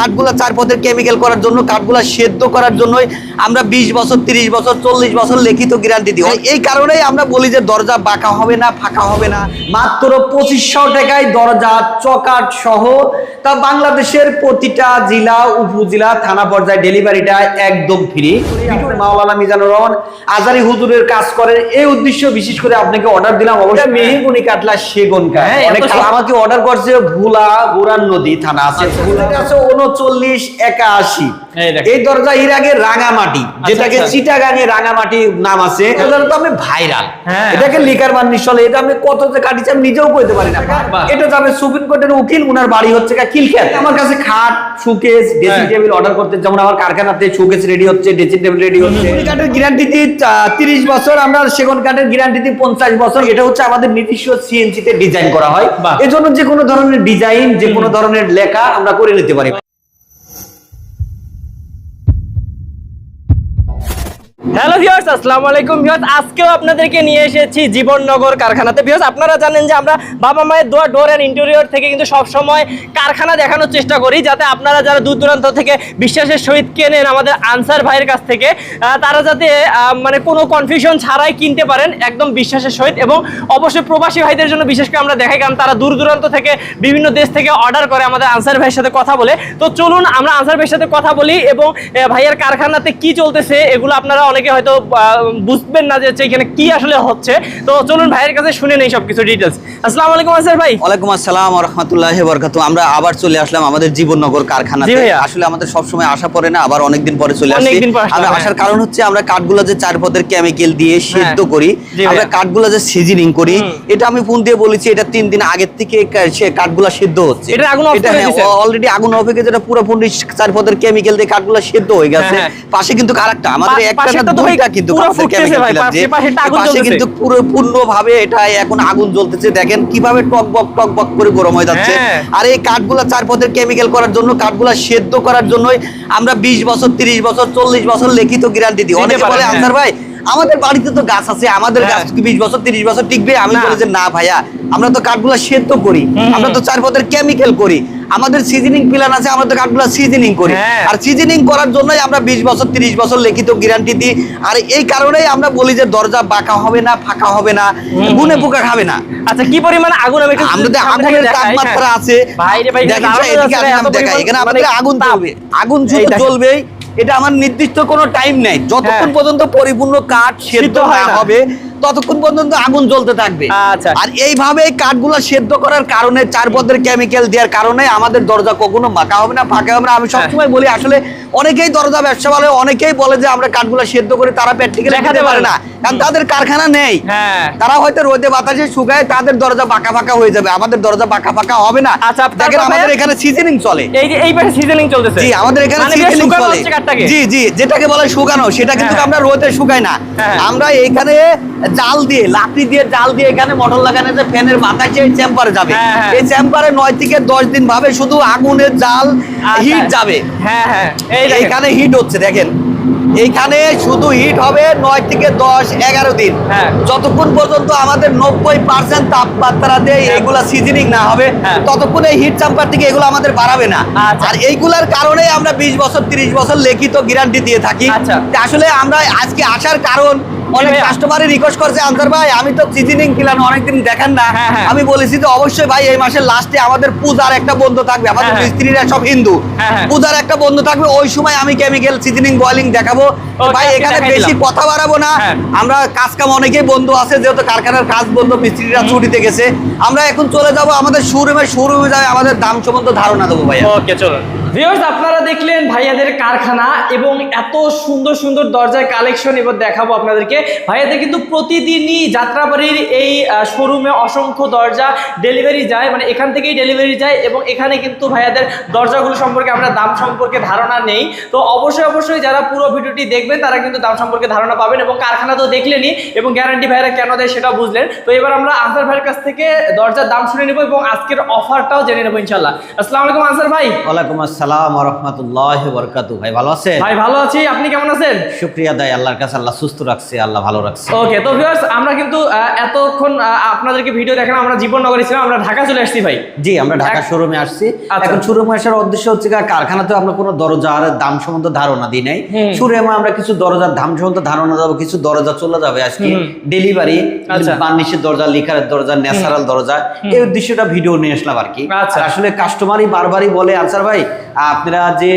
কাঠগুলা চার পথের কেমিক্যাল করার জন্য কাঠগুলা সেদ্ধ করার জন্যই আমরা বিশ বছর তিরিশ বছর চল্লিশ বছর লিখিত গ্যারান্টি দিই। এই কারণেই আমরা বলি যে দরজা বাঁকা হবে না ফাঁকা হবে না। মাত্র পঁচিশশো টাকায় দরজা চকাট সহ তা বাংলাদেশের প্রতিটা জেলা উপজেলা থানা পর্যায়ে ডেলিভারিটা একদম ফ্রি মাওলানা মিজানুর রহমান আজারি হুজুরের কাজ করেন। এই উদ্দেশ্য বিশেষ করে আপনাকে অর্ডার দিলাম। অবশ্যই মেহেগুনি কাটলা সেগুন কাঠ। হ্যাঁ, অনেক আমাকে অর্ডার করছে ভুলা বুরান নদী থানা আছে। আছে উনচল্লিশ একাশি। এই দরজা এর আগে রাঙামাটি যেটাকে আচ্ছা। রাঙামাটি নাম আছে তো আমি ভাইরাল। হ্যাঁ। এটাকে লিকার মান এটা আমি কত যে কাটিছি আমি নিজেও কইতে পারি না। এটা যাবে সুপ্রিম কোর্টের উকিল উনার বাড়ি হচ্ছে খিলখ্যাত আমার কাছে খাট সুকেস ড্রেসিং হ্যাঁ। টেবিল অর্ডার করতে যেমন আমার কারখানাতে সুকেস রেডি হচ্ছে ড্রেসিং টেবিল রেডি হচ্ছে। কাঠের গ্যারান্টি দিই তিরিশ বছর আমরা সেগুন কাঠের গ্যারান্টি দিই পঞ্চাশ বছর। এটা হচ্ছে আমাদের নিজস্ব সিএনসি তে ডিজাইন করা হয়। এজন্য যে কোনো ধরনের ডিজাইন যে কোনো ধরনের লেখা আমরা করে নিতে পারি। হ্যালো ভিউয়ার্স আসসালামু আলাইকুম ভিউয়ার্স আজকেও আপনাদেরকে নিয়ে এসেছি জীবননগর কারখানাতে। ভিউয়ার্স আপনারা জানেন যে আমরা বাবা মায়ের দোয়া ডোর অ্যান্ড ইন্টেরিয়র থেকে কিন্তু সব সময় কারখানা দেখানোর চেষ্টা করি, যাতে আপনারা যারা দূর দূরান্ত থেকে বিশ্বাসের সহিত কেনেন আমাদের আনসার ভাইয়ের কাছ থেকে তারা যাতে মানে কোনো কনফিউশন ছাড়াই কিনতে পারেন একদম বিশ্বাসের সহিত এবং অবশ্যই প্রবাসী ভাইদের জন্য বিশেষ করে আমরা দেখাই, কারণ তারা দূর দূরান্ত থেকে বিভিন্ন দেশ থেকে অর্ডার করে আমাদের আনসার ভাইয়ের সাথে কথা বলে। তো চলুন আমরা আনসার ভাইয়ের সাথে কথা বলি এবং ভাইয়ের কারখানাতে কি চলতেছে, এগুলো আপনারা অনেকে হয়তো বুঝবেন না যে এখানে কি আসলে হচ্ছে। তো চলুন ভাইয়ের কাছে শুনে নেই সব কিছু ডিটেলস আসসালামু আলাইকুম আনসার ভাই। ওয়ালাইকুম আসসালাম রহমতুল্লাহ বরকাত আমরা আবার চলে আসলাম আমাদের জীবননগর ভাইয়া। আসলে আমাদের সবসময় আসা পড়ে না আবার অনেকদিন পরে চলে আমরা হ্যাঁ। আসার কারণ হচ্ছে আমরা কাঠগুলো যে চার পদের কেমিক্যাল দিয়ে সেদ্ধ করি আমরা কাঠগুলো যে সিজনিং করি এটা আমি ফোন দিয়ে বলেছি এটা তিন দিন আগের থেকে সে কাঠগুলো সেদ্ধ হচ্ছে। এটা আগুন? অলরেডি আগুন হয়ে গেছে এটা পুরো পুরি চার পদের কেমিক্যাল দিয়ে কাঠগুলো সেদ্ধ হয়ে গেছে। হ্যাঁ, পাশে কিন্তু আরেকটা আমাদের একটা তো কিন্তু পাশে-। কিন্তু পুরো এটা এখন আগুন জ্বলতেছে দেখেন কীভাবে করে গরম হয়ে যাচ্ছে। আর এই কাঠগুলা চার কেমিক্যাল করার জন্য কাঠগুলা সেদ্ধ করার জন্যই আমরা বিশ বছর তিরিশ বছর চল্লিশ বছর লিখিত গ্যারান্টি দিই অনেকে বলে হ্যাঁ। আনসার ভাই আমাদের বাড়িতে তো গাছ আছে আমাদের হ্যাঁ। গাছ বিশ বছর তিরিশ বছর টিকবে আমি না। বলি যে না ভাইয়া আমরা তো কাঠগুলা সেদ্ধ করি আমরা তো চার পথের কেমিক্যাল করি আমাদের সিজনিং প্ল্যান আছে আমরা তো কাঠগুলা সিজনিং করি হ্যাঁ। আর সিজনিং করার জন্যই আমরা বিশ বছর তিরিশ বছর লিখিত গ্যারান্টি দিই আর এই কারণেই আমরা বলি যে দরজা বাঁকা হবে না ফাঁকা হবে না গুনে পোকা খাবে না আচ্ছা কি পরিমাণ আগুন আমি আমাদের আগুনের তাপমাত্রা। আছে এখানে মানে আমাদের আগুন। জ্বলবে আগুন শুধু। জ্বলবেই এটা আমার নির্দিষ্ট কোনো টাইম নেই যতক্ষণ হ্যাঁ। পর্যন্ত পরিপূর্ণ কাঠ সেদ্ধ হয়। হবে ততক্ষণ পর্যন্ত আগুন জ্বলতে থাকবে। আচ্ছা। আর এইভাবে এই কাঠগুলো সেদ্ধ করার কারণে চার পদের কেমিক্যাল দেওয়ার কারণে আমাদের দরজা কখনো বাঁকা হবে না ফাঁকা হবে না। আমি হ্যাঁ। সবসময় বলি আসলে অনেকেই দরজা ব্যবসা বলে অনেকেই বলে যে আমরা কাঠগুলো সেদ্ধ করে তারা প্র্যাকটিক্যালি দেখাতে পারে না। কারণ তাদের কারখানা নেই। হ্যাঁ। তারা হয়তো রোদে বাতাসে শুকায় তাদের দরজা বাঁকা ফাঁকা হয়ে যাবে। আমাদের দরজা বাঁকা ফাঁকা হবে না। আচ্ছা, দেখেন আমাদের এখানে সিজনিং চলে। এই যে এই পাশে সিজনিং চলতেছে। জি আমাদের এখানে মানে সিজনিং চলে। জি জি যেটাকে বলে শুকানো সেটা কিন্তু হ্যাঁ, আমরা রোদে শুকাই না। আমরা এখানে জাল দিয়ে লাকড়ি দিয়ে জাল দিয়ে এখানে মোটর লাগানো যে ফ্যানের বাতাসে চেম্বারে যাবে হ্যাঁ, হ্যাঁ। এই চেম্বারে নয় থেকে দশ দিন ভাবে শুধু আগুনের জাল আচ্ছা। হিট যাবে হ্যাঁ হ্যাঁ এই এইখানে হিট হচ্ছে দেখেন এইখানে শুধু হিট হবে নয় থেকে দশ এগারো দিন হ্যাঁ। যতক্ষণ পর্যন্ত আমাদের নব্বই পার্সেন্ট তাপমাত্রা দিয়ে। এগুলা সিজনিং না হবে। ততক্ষণ এই হিট চাম্পার থেকে এগুলো আমাদের বাড়াবে না আচ্ছা। আর এইগুলার কারণে আমরা বিশ বছর তিরিশ বছর লিখিত গ্যারান্টি দিয়ে থাকি আচ্ছা। আসলে আমরা আজকে আসার কারণ অনেক ভাইয়া। রিকোয়েস্ট করছে আনসার ভাই আমি তো সিজনিং প্ল্যান অনেকদিন দেখেন না হ্যাঁ, হ্যাঁ। আমি বলেছি যে অবশ্যই ভাই এই মাসের লাস্টে আমাদের পূজার একটা বন্ধ থাকবে আমাদের হ্যাঁ। মিস্ত্রিরা সব হিন্দু। পূজার একটা বন্ধ থাকবে ওই সময় আমি কেমিক্যাল সিজনিং বয়লিং দেখাবো ভাই এখানে বেশি কথা বাড়াবো না। আমরা কাজ কাম অনেকেই বন্ধু আছে যেহেতু কারখানার কাজ বন্ধ মিস্ত্রিরা ছুটিতে গেছে আমরা এখন চলে যাব আমাদের শোরুমে শোরুমে যাবে আমাদের দাম সম্বন্ধে ধারণা দেবো ভাইয়া ওকে চলুন ভিউয়ার্স আপনারা দেখলেন ভাইয়াদের কারখানা এবং এত সুন্দর সুন্দর দরজার কালেকশন এবার দেখাবো আপনাদেরকে। ভাইয়াদের কিন্তু প্রতিদিনই যাত্রাবাড়ির এই শোরুমে অসংখ্য দরজা ডেলিভারি যায় মানে এখান থেকেই ডেলিভারি যায় এবং এখানে কিন্তু ভাইয়াদের দরজাগুলো সম্পর্কে আমরা দাম সম্পর্কে ধারণা নেই। তো অবশ্যই অবশ্যই যারা পুরো ভিডিওটি দেখবেন, তারা কিন্তু দাম সম্পর্কে ধারণা পাবেন এবং কারখানা তো দেখলেনই এবং গ্যারান্টি ভাইয়ারা কেন দেয় সেটা বুঝলেন। তো এবার আমরা আনসার ভাইয়ের কাছ থেকে দরজার দাম শুনে নেব এবং আজকের অফারটাও জেনে নেব ইনশাল্লাহ আসসালামু আলাইকুম আনসার ভাই। ওয়ালাইকুম আসসালাম আসসালাম রহমতুল্লাহ বরকাতু ভাই ভালো আছেন? ভাই ভালো আছি। আপনি কেমন আছেন? শুক্রিয়া দায় আল্লাহর কাছে আল্লাহ সুস্থ রাখছে আল্লাহ ভালো রাখছে। ওকে তো ভিউয়ার্স আমরা কিন্তু এতক্ষণ আপনাদেরকে ভিডিও দেখানো আমরা জীবননগর ছিলাম আমরা ঢাকা চলে আসছি ভাই। জি আমরা ঢাকা শোরুমে আসছি। আচ্ছা। এখন শোরুমে আসার উদ্দেশ্য হচ্ছে কারখানাতে আমরা কোনো দরজার দাম সম্বন্ধে ধারণা দিই নাই। শোরুমে আমরা কিছু দরজার দাম সম্বন্ধে ধারণা দেবো কিছু দরজা চলে যাবে আজকে। ডেলিভারি আচ্ছা। বার্নিশের দরজা লিকারের দরজা ন্যাচারাল দরজা এই উদ্দেশ্যটা ভিডিও নিয়ে আসলাম আর কি। আচ্ছা। আসলে কাস্টমারই বারবারই বলে আনসার ভাই আপনারা যে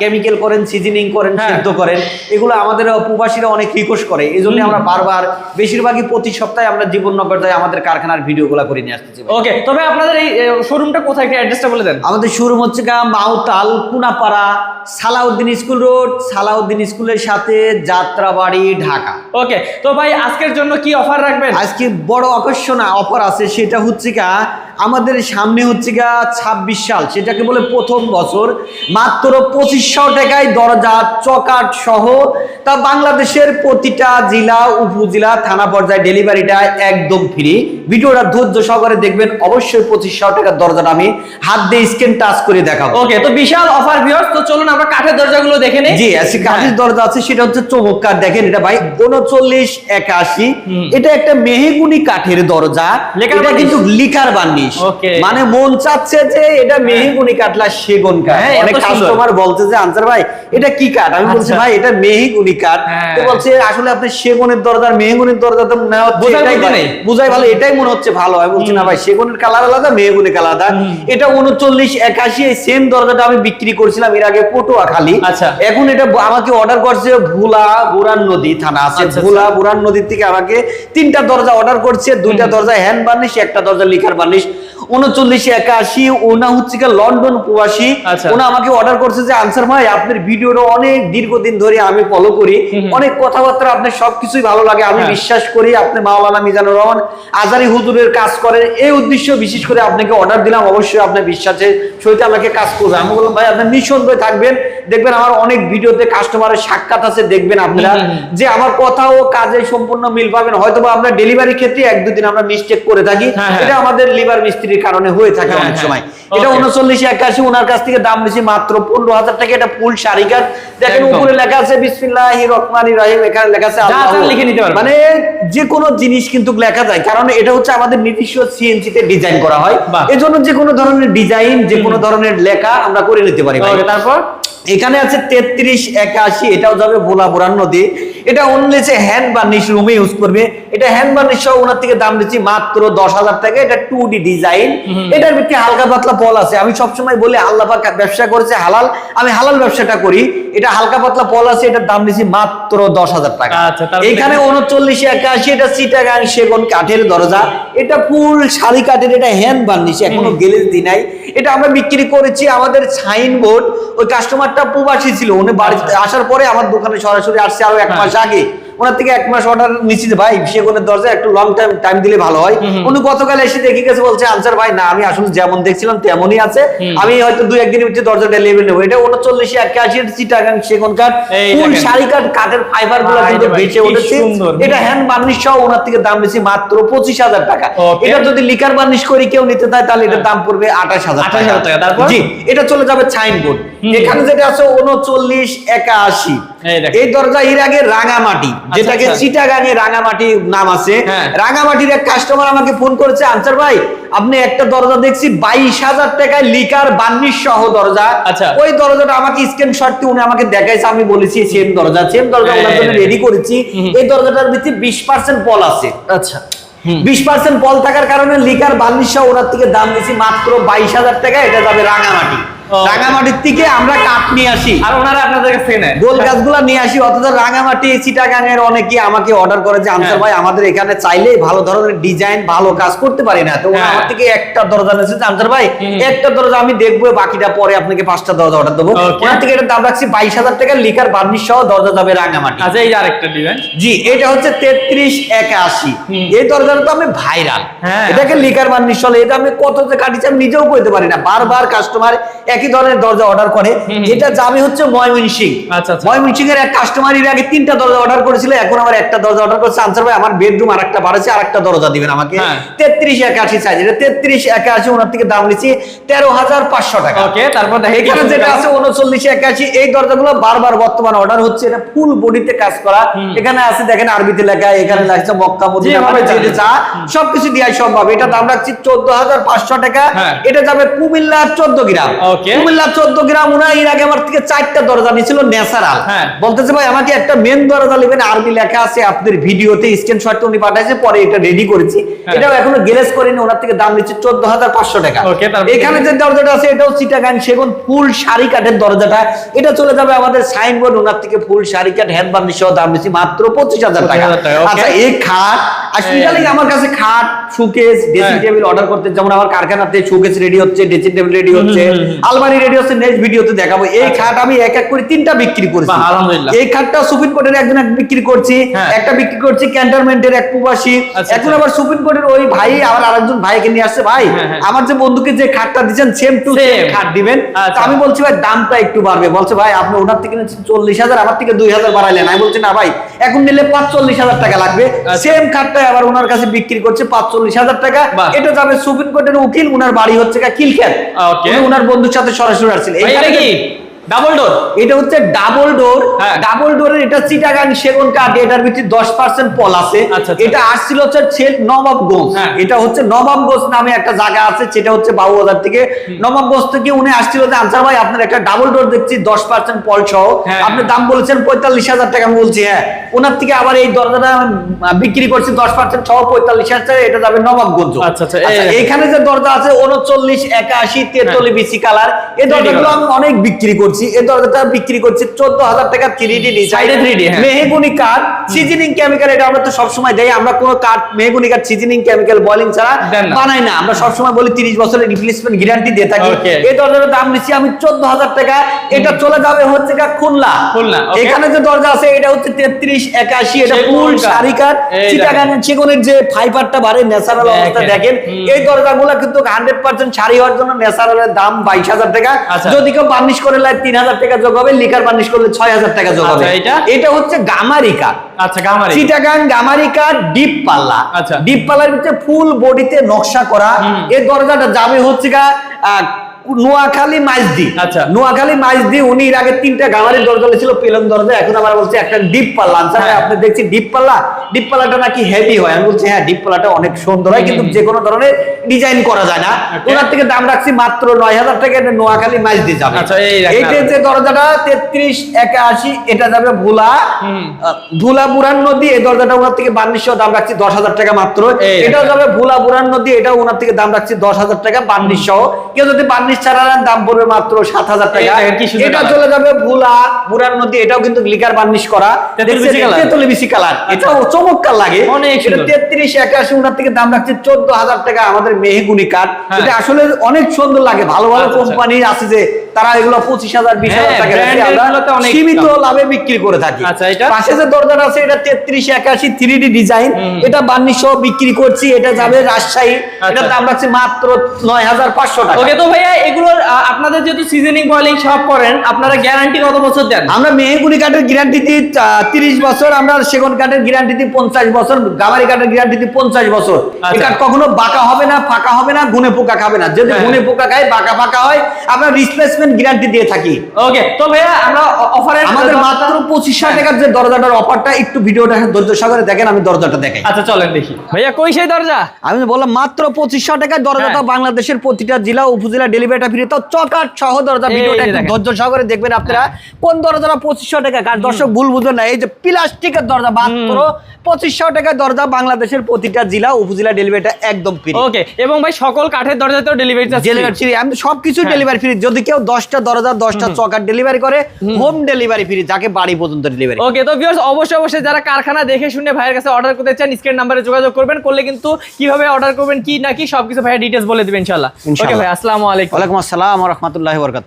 কেমিক্যাল করেন সিজনিং করেন হ্যাঁ। সিদ্ধ করেন এগুলো আমাদের প্রবাসীরা অনেক রিকোয়েস্ট করে। এই জন্য আমরা বারবার বেশিরভাগই প্রতি সপ্তাহে আমরা জীবননগর যাই আমাদের কারখানার ভিডিওগুলো করে নিয়ে আসতেছি। ওকে তবে আপনাদের এই শোরুমটা কোথায়? অ্যাড্রেসটা বলে দেন। আমাদের শোরুম হচ্ছে গা মাউতাল কুনাপাড়া সালাউদ্দিন স্কুল রোড সালাউদ্দিন স্কুলের সাথে যাত্রাবাড়ি ঢাকা। ওকে তো ভাই আজকের জন্য কি অফার রাখবেন? আজকে বড় আকর্ষণ অফার আছে সেটা হচ্ছে গা আমাদের সামনে হচ্ছে গা ছাব্বিশ সাল সেটাকে বলে প্রথম বছর। মাত্র পঁচিশশো টাকায় দরজা চকাট সহ তা বাংলাদেশের প্রতিটা জেলা উপজেলা থানা পর্যায়ে ডেলিভারিটা একদম ফ্রি। ভিডিওটা ধৈর্য সহকারে দেখবেন অবশ্যই পঁচিশশো টাকার দরজাটা আমি হাত দিয়ে স্ক্যান টাচ করে দেখাবো। ওকে তো বিশাল অফার ভিউয়ার্স তো চলুন আমরা কাঠের দরজাগুলো দেখে নিই। জি আজকে কাঠের দরজা আছে সেটা হচ্ছে চমৎকার। দেখেন এটা ভাই উনচল্লিশ একাশি। এটা একটা মেহগুনি কাঠের দরজা। এটা কিন্তু লিকার বার্নিশ মানে মন চাচ্ছে যে এটা মেহগুনি কাটলা সেগুন। কাঠ হ্যাঁ, অনেক কাস্টমার বলছে যে আনসার ভাই এটা কি কাঠ আমি বলছি আচ্ছা। ভাই এটা মেহগুনি কাঠ হ্যাঁ। তো বলছে আসলে আপনি সেগুনের দরজার মেহগুনির দরজা তো হচ্ছে বোঝার এটাই মধ্যে ভালো। নেই। বুঝাই ভালো এটাই মনে হচ্ছে ভালো। আমি বলছি না ভাই সেগুনের কালার আলাদা মেহগুনি কালার আলাদা। এটা উনচল্লিশ একাশি এই সেম দরজাটা আমি বিক্রি করছিলাম এর আগে পটুয়া খালি। আচ্ছা। এখন এটা আমাকে অর্ডার করছে ভুলা বুরান নদী থানা আছে। আচ্ছা, ভুলা বুরান নদীর থেকে আমাকে তিনটা দরজা অর্ডার করছে দুইটা দরজা হ্যান্ড বার্নিশ একটা দরজা লিখার বার্নিশ উনচল্লিশ একাশি ওনা হচ্ছে লন্ডন প্রবাসী। ওনা আমাকে অর্ডার করছে যে আনসার ভাই আপনার ভিডিওটা অনেক দীর্ঘদিন ধরে আমি ফলো করি। অনেক কথাবার্তা আপনার সবকিছুই ভালো লাগে। আমি হ্যাঁ। বিশ্বাস করি আপনি মাওলানা মিজানুর রহমান আজারি হুজুরের কাজ করেন। এই উদ্দেশ্য বিশেষ করে আপনাকে অর্ডার দিলাম। অবশ্যই আপনার বিশ্বাসের সহিত আমাকে কাজ করবে। আমি বললাম ভাই আপনি নিঃসন্দেহে থাকবেন। দেখবেন আমার অনেক ভিডিওতে কাস্টমারের সাক্ষাৎ আছে দেখবেন আপনারা। যে আমার কথা ও কাজে সম্পূর্ণ মিল পাবেন। হয়তো বা আমরা ডেলিভারি ক্ষেত্রে এক দুদিন আমরা মিস্টেক করে থাকি। হ্যাঁ, হ্যাঁ। এটা আমাদের লিভার মিস্ত্রির কারণে হয়ে থাকে অনেক। সময়। এটা. উনচল্লিশ একাশি ওনার কাছ থেকে দাম বেশি মাত্র পনেরো হাজার টাকা। এটা ফুল শাড়ি কাঠ দেখেন উপরে লেখা আছে বিসমিল্লাহ রহমান রহিম এখানে লেখা আছে যা লিখে নিতে পারবেন। মানে যে কোনো জিনিস কিন্তু লেখা যায় কারণ এটা হচ্ছে আমাদের নিজস্ব সিএনসি তে ডিজাইন করা হয়। বাহ। এজন্য যে কোনো ধরনের ডিজাইন যে কোনো ধরনের লেখা আমরা করে নিতে পারি তারপর? এখানে আছে তেত্রিশ একাশি এটাও যাবে ভোলা বুড়ান নদী। এটা অনলেছে হ্যান্ড বার্নিশ রুমে ইউজ করবে। এটা হ্যান্ড বার্নিশ সহ ওনার থেকে দাম দিচ্ছি মাত্র দশ হাজার টাকা। এটা টু ডি ডিজাইন এটার ভিত্তি হালকা পাতলা ফল আছে। আমি সবসময় বলি আল্লাহ পাক ব্যবসা করেছে হালাল। আমি হালাল ব্যবসাটা করি। এটা হালকা পাতলা ফল আছে এটার দাম দিচ্ছি মাত্র দশ হাজার টাকা। আচ্ছা, এখানে উনচল্লিশ একাশি এটা সিটাগাং সেগুন কাঠের দরজা। এটা ফুল শাড়ি কাঠের এটা হ্যান্ড বার্নিশ এখনও গেলে দি নাই। এটা আমরা বিক্রি করেছি আমাদের সাইন বোর্ড ওই কাস্টমারটা প্রবাসী ছিল উনি বাড়িতে আসার পরে আমার দোকানে সরাসরি আসছে আরও এক হ্যাঁ। মাস আগে। ওনার থেকে এক মাস অর্ডার নিচ্ছি ভাই সেগুনের দরজা একটু লং টাইম টাইম দিলে ভালো হয়। উনি গতকাল এসে দেখে গেছে বলছে আনসার ভাই না আমি আসলে যেমন দেখছিলাম তেমনই আছে। আমি হয়তো দুই একদিনের ভিতরে দরজা ডেলিভারি নেব। এটা উনচল্লিশ একাশি চিটাগাং এই ফুল শাড়ি কাঠ কাঠের ফাইবারগুলো কিন্তু বেঁচে উঠেছে। এটা হ্যান্ড বার্নিশ সহ ওনার থেকে দাম বেশি মাত্র পঁচিশ হাজার টাকা। এটা যদি লিকার বার্নিশ করে কেউ নিতে চায় তাহলে এটার দাম পড়বে আঠাশ হাজার 28,000 টাকা, জি এটা চলে যাবে সাইন বোর্ড এখানে যেটা আছে উনচল্লিশ একাশি। এই দরজা এর আগে রাঙামাটি যেটাকে আচ্ছা। চিটাগাঙে রাঙামাটি নাম আছে হ্যাঁ। রাঙামাটির এক কাস্টমার আমাকে ফোন করেছে আনসার ভাই আপনি একটা দরজা দেখছি বাইশ হাজার টাকায় লিকার বার্নিশ সহ দরজা আচ্ছা। ওই দরজাটা আমাকে স্ক্রিনশট দিয়ে উনি আমাকে দেখাইছে আমি বলেছি সেম দরজা সেম দরজা হ্যাঁ, ওনার জন্য হ্যাঁ। রেডি করেছি এই দরজাটার ভিতরে বিশ পার্সেন্ট পল আছে আচ্ছা বিশ পার্সেন্ট পল থাকার কারণে লিকার বার্নিশ সহ ওনার থেকে দাম দিয়েছি মাত্র বাইশ হাজার টাকা এটা যাবে রাঙামাটি। রাঙামাটির থেকে আমরা কাঠ নিয়ে আসি। আর ওনারা আপনাদের কাছে নেয়। গোল গাছগুলা নিয়ে আসি অথচ রাঙামাটি চিটাগাঙের অনেকে আমাকে অর্ডার করে যে আনসার হ্যাঁ। ভাই আমাদের এখানে চাইলেই ভালো ধরনের ডিজাইন ভালো কাজ করতে পারি না। তো হ্যাঁ। আমার থেকে একটা দরজা নিয়েছে আনসার ভাই একটা দরজা আমি দেখব বাকিটা পরে আপনাকে পাঁচটা দরজা অর্ডার দেবো। ওনার থেকে এটা দাম রাখছি বাইশ হাজার টাকা লিকার বার্নিশ সহ দরজা যাবে রাঙামাটি। আচ্ছা এই আরেকটা ডিজাইন জি এটা হচ্ছে তেত্রিশ একাশি। এই দরজাটা তো আমি ভাইরাল হ্যাঁ। এটাকে লিকার বার্নিশ চলে এটা আমি কত যে কাটিছি আমি নিজেও কইতে পারি না। বারবার কাস্টমার একই ধরনের দরজা অর্ডার করে। এটা যাবে হচ্ছে ময়মনসিং। আচ্ছা, আচ্ছা। ময়মনসিং এর এক কাস্টমার এর আগে তিনটা দরজা অর্ডার করেছিল এখন আমার একটা দরজা অর্ডার করছে। আনসার ভাই আমার বেডরুম আর একটা বাড়াচ্ছে আর একটা দরজা দিবেন আমাকে। হ্যাঁ। তেত্রিশ একাশি সাইজ এটা তেত্রিশ একাশি ওনার থেকে দাম নিচ্ছি তেরো হাজার পাঁচশো টাকা। ওকে তারপর এখানে যেটা আছে উনচল্লিশ একাশি এই দরজাগুলো বারবার বর্তমানে অর্ডার হচ্ছে এটা ফুল বডিতে কাজ করা। এখানে আছে দেখেন আরবিতে লেখা এখানে লাগছে মক্কা মদিনা মানে যেটা চা সবকিছু দিয়ে সম্ভব। এটা দাম রাখছি চোদ্দ হাজার পাঁচশো টাকা। হ্যাঁ। এটা যাবে কুমিল্লা চোদ্দ গ্রাম। Okay. কুমিল্লা চোদ্দ গ্রাম ওনা এর আগে আমার থেকে চারটা দরজা নিয়েছিল ন্যাচারাল হ্যাঁ। বলতেছে ভাই আমাকে একটা মেন দরজা নেবেন আরবি লেখা আছে আপনার ভিডিওতে স্ক্রিনশট উনি পাঠাইছে পরে এটা রেডি করেছি হ্যাঁ। এটাও এখনও গ্যারেজ করিনি ওনার থেকে দাম নিচ্ছে চোদ্দ হাজার পাঁচশো টাকা এখানে যে দরজাটা আছে এটাও চিটাগান সেগুন ফুল শাড়ি কাঠের দরজাটা এটা চলে যাবে আমাদের সাইনবোর্ড ওনার থেকে ফুল শাড়ি কাঠ হ্যান্ড বার্নিশ সহ দাম নিচ্ছি মাত্র পঁচিশ হাজার টাকা 25,000 টাকা, okay. আচ্ছা এই খাট আর আমার কাছে খাট সুকেস ড্রেসিং হ্যাঁ। টেবিল অর্ডার করতে যেমন আমার কারখানাতে শোকেস রেডি হচ্ছে ড্রেসিং টেবিল রেডি হচ্ছে। আলমারি রেডি হচ্ছে নেক্সট ভিডিওতে দেখাবো এই আচ্ছা। খাট আমি এক এক করে তিনটা বিক্রি করেছি আলহামদুলিল্লাহ। এই খাটটা সুপ্রিম কোর্টের একজন এক বিক্রি করছি হ্যাঁ। একটা বিক্রি করছি ক্যান্টনমেন্টের এক প্রবাসী আচ্ছা, এখন আচ্ছা। আবার সুপ্রিম কোর্টের ওই ভাই আবার আরেকজন ভাইকে নিয়ে আসছে ভাই হ্যাঁ, হ্যাঁ। আমার যে বন্ধুকে যে খাটটা দিচ্ছেন সেম টু সেম খাট দিবেন। আমি বলছি ভাই দামটা একটু বাড়বে বলছে ভাই আপনি ওনার থেকে চল্লিশ হাজার আমার থেকে দুই হাজার বাড়াইলেন আমি বলছি না ভাই এখন নিলে পাঁচচল্লিশ হাজার টাকা লাগবে। সেম খাটটা আবার ওনার কাছে বিক্রি করছে পাঁচচল্লিশ হাজার টাকা এটা যাবে সুপ্রিম কোর্টের উকিল ওনার বাড়ি হচ্ছে কিলখ্যাত. উনি ওনার বন্ধুর সাথে সরাসরি আসছিল ভাই, এটা কি? ডাবল ডোর এটা হচ্ছে ডাবল ডোর। ডাবল ডোরের এটা চিটাগাং সেগুন কাঠ এটার ভিতরে দশ পার্সেন্ট পল আছে। আচ্ছা, আচ্ছা। এটা আসছিল হচ্ছে নবাবগঞ্জ। হ্যাঁ। এটা হচ্ছে নবাবগঞ্জ নামে একটা জায়গা আছে সেটা হচ্ছে বাবুবাজার থেকে। নবাবগঞ্জ থেকে উনি আসছিল যে আনসার ভাই আপনার একটা ডাবল ডোর দেখছি দশ পার্সেন্ট পল সহ। হ্যাঁ। আপনি দাম বলেছেন পঁয়তাল্লিশ হাজার টাকা আমি বলছি হ্যাঁ। ওনার থেকে আবার এই দরজাটা বিক্রি করছি দশ পার্সেন্ট সহ পঁয়তাল্লিশ হাজার টাকা এটা যাবে নবাবগঞ্জ। আচ্ছা, আচ্ছা, আচ্ছা, এখানে যে দরজা আছে উনচল্লিশ একাশি তেতলি বিসি কালার। এই দরজাগুলো আমি অনেক বিক্রি করছি। এই দরজাটা বিক্রি করছি চোদ্দ হাজার টাকা থ্রি ডি Side এ 3D। মেহগুনি কাঠ সিজনিং কেমিক্যাল এটা আমরা তো সবসময় দেই আমরা কোনো কাঠ মেহগুনি কাঠ সিজনিং কেমিক্যাল বয়লিং ছাড়া বানাই না। আমরা সবসময় বলি তিরিশ বছরের রিপ্লেসমেন্ট গ্যারান্টি দিয়ে থাকি। এই দরজাটার দাম নিচ্ছি আমি চোদ্দ হাজার টাকা। এটা চলে যাবে হচ্ছে খুলনা। খুলনা, এখানে যে দরজা আছে এটা হচ্ছে তেত্রিশ একাশি এটা ফুল। শাড়ি কাঠ। এই চিটাগাং সেগুনের যে ফাইবারটা বাড়ে ন্যাচারাল অবস্থা দেখেন। এই দরজাগুলো কিন্তু হান্ড্রেড পার্সেন্ট শাড়ি হওয়ার জন্য ন্যাচারালের দাম বাইশ হাজার টাকা। আচ্ছা। যদি কেউ বার্নিশ করে লাই তিন হাজার টাকা যোগ হবে লিকার বার্নিশ করলে ছয় হাজার টাকা যোগ হবে। আচ্ছা, এটা? এটা হচ্ছে গামারিকা আচ্ছা গামারি চিটাগাং গামারিকা ডিপ পাল্লা। আচ্ছা। ডিপ পাল্লার ভিতরে ফুল বডিতে নকশা করা। এই দরজাটা যাবে হচ্ছে গা নোয়াখালী মাইজদি। আচ্ছা। নোয়াখালী মাইজদি উনি এর আগে তিনটা গামারির দরজা ছিল পেলন দরজা এখন আবার বলছে একটা ডিপ পাল্লা। আনসার হ্যাঁ। আপনি দেখছি ডিপ পাল্লা? ডিপ পাল্লাটা নাকি হেভি হয়। আমি বলছি হ্যাঁ ডিপ পাল্লাটা অনেক সুন্দর হয় কিন্তু যে কোনো ধরনের ডিজাইন করা যায় না। ওনার থেকে দাম রাখছি মাত্র নয় হাজার টাকা এটা নোয়াখালী মাইজদি যাবে। আচ্ছা। এইটা যে দরজাটা তেত্রিশ একাশি এটা যাবে ভোলা ভোলা বুরান নদী এই দরজাটা ওনার থেকে বার্নিশ সহ দাম রাখছি দশ হাজার টাকা মাত্র। এটাও যাবে ভোলা বুরান নদী এটাও ওনার থেকে দাম রাখছি দশ হাজার টাকা বার্নিশ সহ কেউ যদি বার্নিশ ছাড়া নেন দাম পড়বে মাত্র সাত হাজার টাকা। এটা চলে যাবে ভোলা বুরান নদী এটাও কিন্তু লিকার বার্নিশ করা। তেঁতুল বিচি colour। তেতুলি BC colour. এটাও চমৎকার লাগে। অনেক এটা। তেত্রিশ একাশি ওনার থেকে দাম রাখছি চোদ্দ হাজার টাকা। আমাদের মেহগুনি কাঠ হ্যাঁ। এটা আসলে অনেক সুন্দর লাগে। ভালো ভালো আচ্ছা, আচ্ছা। কোম্পানি আছে যে তারা এগুলো পঁচিশ হাজার বিশ হাজার হ্যাঁ, টাকা সীমিত লাভে বিক্রি করে থাকি। আচ্ছা, পাশে যে দরজাটা আছে এটা তেত্রিশ একাশি থ্রি ডিজাইন এটা বার্নিশ বিক্রি করছি এটা যাবে রাজশাহী। আচ্ছা। এটার দাম রাখছি মাত্র নয় হাজার পাঁচশো টাকা। ওকে তো ভাইয়া এগুলোর আপনাদের যেহেতু সিজনিং বয়লিং সব করেন আপনারা গ্যারান্টি কত বছর দেন? আমরা মেহগুনি কাঠের গ্যারান্টি দিই তিরিশ বছর আমরা সেগুন কাঠের গ্যারান্টি দিই পঞ্চাশ বছর গামারি কাঠের গ্যারান্টি দিই পঞ্চাশ বছর। আচ্ছা। এটা কখনো বাঁকা হবে না ফাঁকা হবে না গুনে পোকা খাবে না। যদি হ্যাঁ। গুনে পোকা খায় বাঁকা ফাঁকা হয় আমরা রিপ্লেসমেন্ট গ্যারান্টি দিয়ে থাকি। ওকে তো ভাইয়া আমরা অফারের আমাদের মাত্র পঁচিশশো টাকার যে দরজাটার অফারটা একটু ভিডিওটা ধৈর্য সাগরে দেখেন আমি দরজাটা দেখাই। আচ্ছা চলেন দেখি। ভাইয়া কই সেই দরজা? আমি বললাম মাত্র পঁচিশশো টাকার দরজাটা হ্যাঁ। বাংলাদেশের প্রতিটা জেলা উপজেলা ডেলিভারিটা ফ্রি তো চকাট সহ দরজা ভিডিওটা। ধৈর্য সহকারে দেখবেন আপনারা। কোন দরজাটা পঁচিশশো টাকা? কার দর্শক ভুল বুঝবেন না এই যে প্লাস্টিকের দরজা মাত্র পঁচিশশো টাকার দরজা বাংলাদেশের প্রতিটা জেলা উপজেলা ডেলিভারিটা একদম ফ্রি ওকে এবং ভাই সকল কাঠের দরজাতেও ডেলিভারি চার্জ ডেলিভারি ফ্রি আমি সবকিছু হ্যাঁ। ডেলিভারি ফ্রি যদি কেউ দশটা দরজা দশটা চকার ডেলিভারি করে হোম। ডেলিভারি ফ্রি যাকে বাড়ি পর্যন্ত ডেলিভারি ওকে তো ভিউয়ার্স অবশ্যই অবশ্যই যারা কারখানা দেখে শুনে ভাইয়ের কাছে অর্ডার করতে চান স্ক্রিন নাম্বারে যোগাযোগ করবেন। করলে কিন্তু কীভাবে অর্ডার করবেন কি নাকি সবকিছু ভাইয়া ডিটেলস বলে দিবেন ইনশাআল্লাহ। ওকে ভাই আসসালামু আলাইকুম। ওয়ালাইকুম আসসালাম রহমতুল্লাহ বরকাত